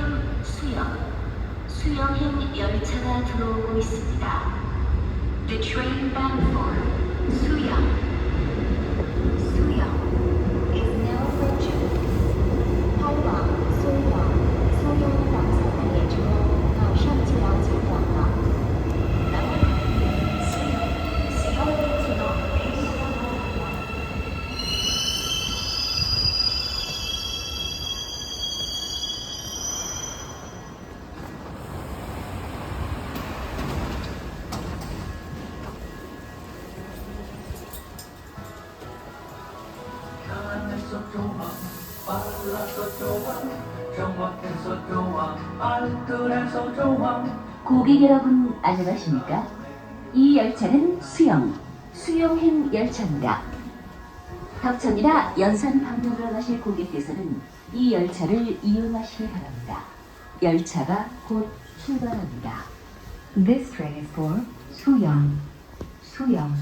지금 수영, 수영행 열차가 들어오고 있습니다. The train bound for 수영. 강해서 좋아 빨라서 좋아 정확해서 좋아 알뜰해서 좋아 고객 여러분 안녕하십니까? 이 열차는 수영, 수영행 열차입니다. 덕천이나 연산 방면으로 가실 고객께서는 이 열차를 이용하시기 바랍니다. 열차가 곧 출발합니다. This train is for Suyang. Suyang.